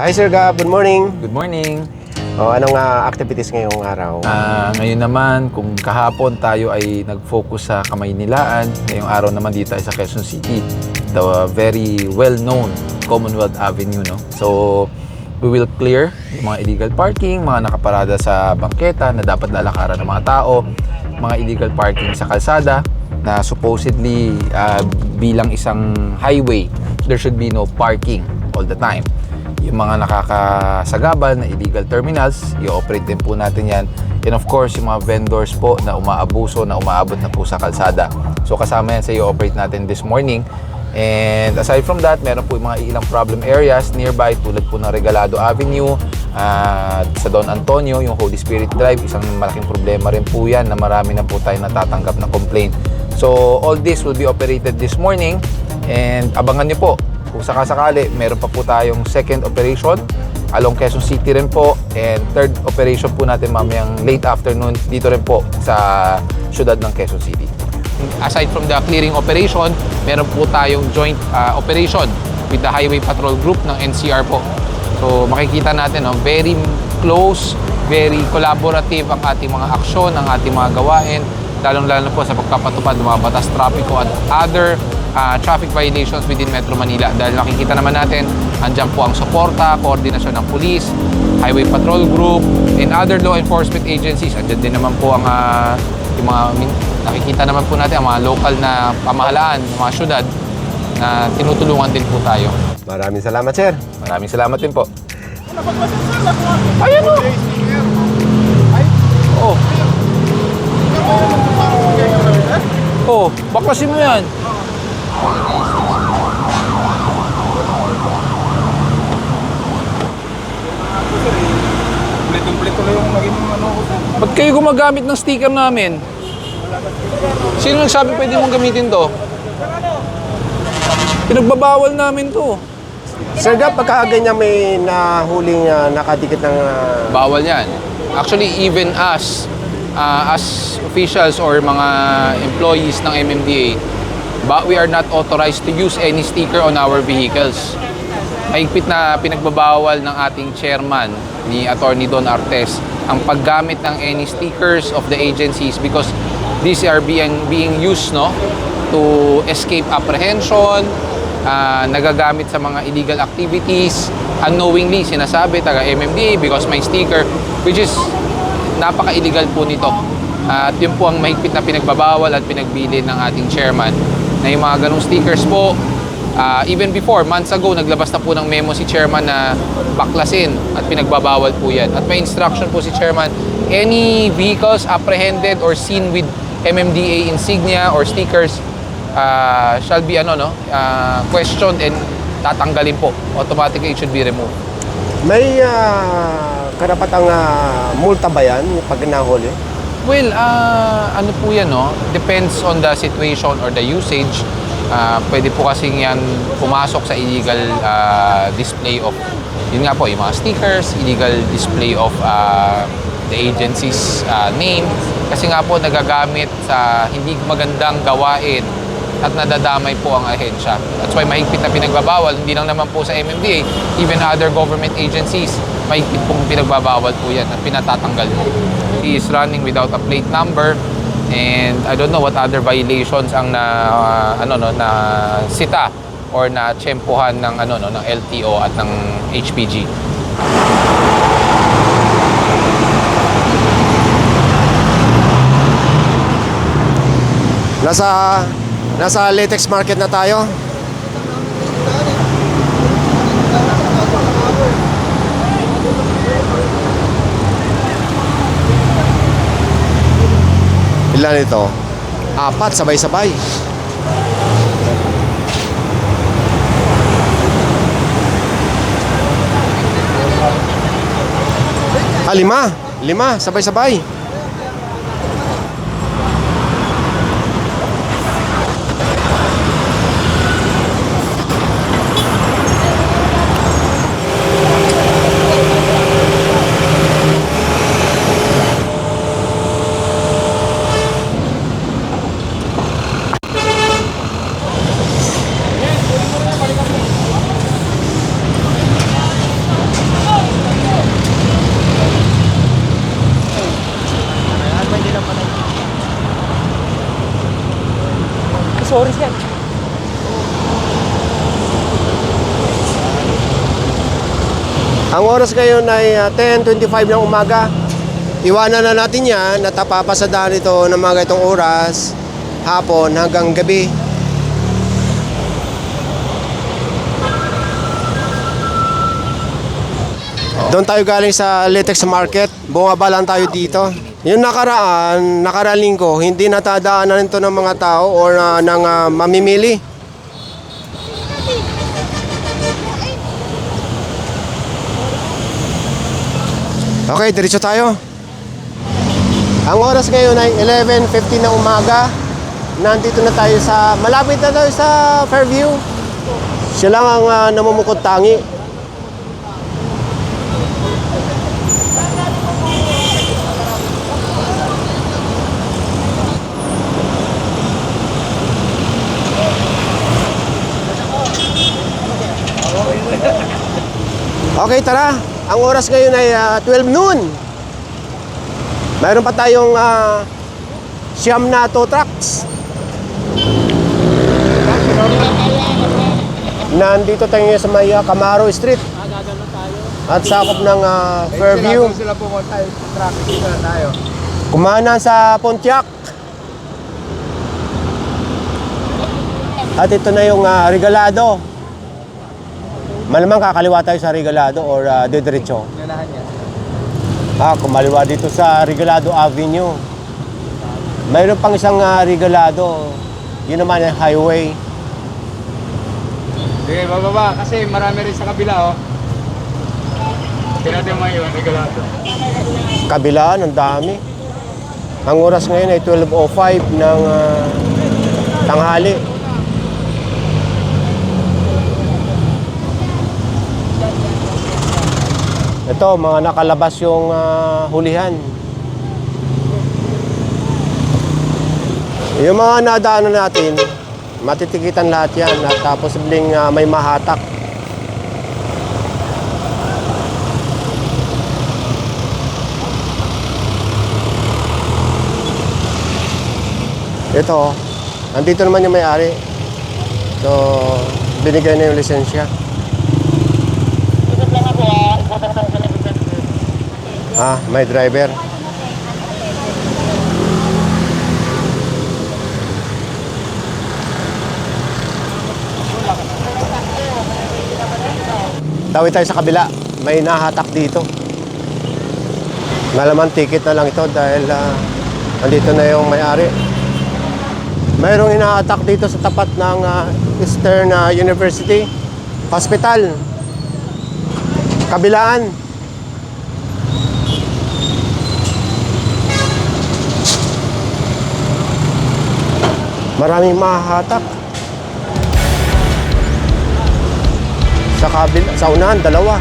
Hi Sir Gab, good morning. Good morning. O, anong ah, activities ngayong araw? Ah, ngayon naman, kung kahapon tayo ay nag-focus sa Kamaynilaan, ngayong araw naman dito ay sa Quezon City, the uh, very well-known Commonwealth Avenue. No? So, we will clear yung mga illegal parking, mga nakaparada sa bangketa na dapat lalakaran ng mga tao, mga illegal parking sa kalsada na supposedly ah, bilang isang highway, there should be no parking all the time. Yung mga nakakasagabal na illegal terminals, i-operate din po natin yan. And of course, yung mga vendors po na umaabuso, na umaabot na po sa kalsada. So kasama yan sa i-operate natin this morning. And aside from that, meron po yung mga ilang problem areas nearby tulad po ng Regalado Avenue, at sa Don Antonio, yung Holy Spirit Drive, isang malaking problema rin po yan na marami na po tayo natatanggap na complaint. So all this will be operated this morning and abangan nyo po kung sakasakali, meron pa po tayong second operation along Quezon City rin po and third operation po natin mamayang late afternoon dito rin po sa syudad ng Quezon City. Aside from the clearing operation, meron po tayong joint uh, operation with the Highway Patrol Group ng NCR po. So makikita natin, no, very close, very collaborative ang ating mga aksyon, ang ating mga gawain, lalong-lalo po sa pagpapatupad ng mga batas trapiko at other uh, traffic violations within Metro Manila. Dahil nakikita naman natin, andyan po ang suporta, koordinasyon ng police, highway patrol group, and other law enforcement agencies. Andyan din naman po ang uh, yung mga nakikita naman po natin ang mga local na pamahalaan, mga syudad na tinutulungan din po tayo. Maraming salamat Sir. Maraming salamat din po. Ayan o! Oh. Oh, baklasin mo yan. Kumpleto-kumpleto na yung naging ano ko sir. Ba't kayo gumagamit ng sticker namin? Sino nagsabi pwede mong gamitin to? Pinagbabawal namin to. Sir Gab, pagka ganyan may nahuling ah, nakadikit ng... ah, Bawal yan. Actually, even us, uh, as officials or mga employees ng MMDA, but we are not authorized to use any sticker on our vehicles. Mahigpit na pinagbabawal ng ating chairman ni Attorney Don Artes ang paggamit ng any stickers of the agencies because these are being being used no to escape apprehension, ah, nagagamit sa mga illegal activities, unknowingly sinasabi taga MMDA because may sticker which is napaka-illegal po nito. At yun po ang mahigpit na pinagbabawal at pinagbili ng ating chairman na yung mga ganong stickers po Ah, even before, months ago, naglabas na po ng memo si chairman na baklasin at pinagbabawal po yan. At may instruction po si chairman, any vehicles apprehended or seen with MMDA insignia or stickers ah, shall be ano no ah, questioned and tatanggalin po. Automatically, it should be removed. May ah, karapatang ah, multa ba yan pag nahuli? Well, ah, ano po yan, no? Depends on the situation or the usage. Ah, pwede po kasing yan pumasok sa illegal ah, display of, yun nga po, yung mga stickers, illegal display of ah, the agency's ah, name. Kasi nga po, nagagamit sa hindi magandang gawain at nadadamay po ang ahensya. That's why mahigpit na pinagbabawal, hindi lang naman po sa MMDA, even other government agencies, mahigpit pong pinagbabawal po yan at pinatatanggal po. He is running without a plate number and I don't know what other violations ang na ano no na sita or na tsempuhan ng ano no ng LTO at ng HPG. Nasa nasa latex market na tayo. Ilan ito? Apat sabay-sabay. Ah, lima. Lima, sabay-sabay. Ang oras ngayon ay ah, 10.25 ng umaga. Iwanan na natin yan at ito ng mga itong oras, hapon hanggang gabi. Doon tayo galing sa Litex Market. Bumaba lang tayo dito. Yung nakaraan, nakaraan linggo, hindi natadaanan ito ng mga tao or ah, ng ah, mamimili. Okay, diretso tayo. Ang oras ngayon ay 11.50 na umaga. Nandito na tayo sa, malapit na tayo sa Fairview. Siya lang ang uh, namumukod tangi. Okay, tara. Ang oras ngayon ay ah, 12 noon. Mayroon pa tayong ah, siyam na tow trucks. Nandito tayo ngayon sa may ah, Camaro Street. At sakop ng ah, Fairview. Sila pumunta, eh, traffic tayo. Kumanan sa Pontiac. At ito na yung ah, Regalado. Malamang kakaliwa tayo sa Regalado or uh, didiretso. Ganahan niya. Ah, kumaliwa dito sa Regalado Avenue. Mayroon pang isang ah, Regalado. Yun naman ang highway. Sige, bababa. Kasi marami rin sa kabila, oh. Tinatin mo yun, regalado. Kabilaan, ang dami. Ang oras ngayon ay 12.05 ng ah, tanghali. Ito, mga nakalabas yung ah, hulihan. Yung mga nadaanan natin, matitikitan lahat yan at uh, posibleng ah, may mahatak. Ito, andito naman yung may-ari. So, binigay na yung lisensya. Ah, may driver. Tawid tayo sa kabila. May nahatak dito. Malaman ticket na lang ito dahil ah, andito na yung may-ari. Mayroong ina-attack dito sa tapat ng ah, Eastern ah, University Hospital. Kabilaan. Maraming mahahatak. Sa kabil sa unahan, dalawa.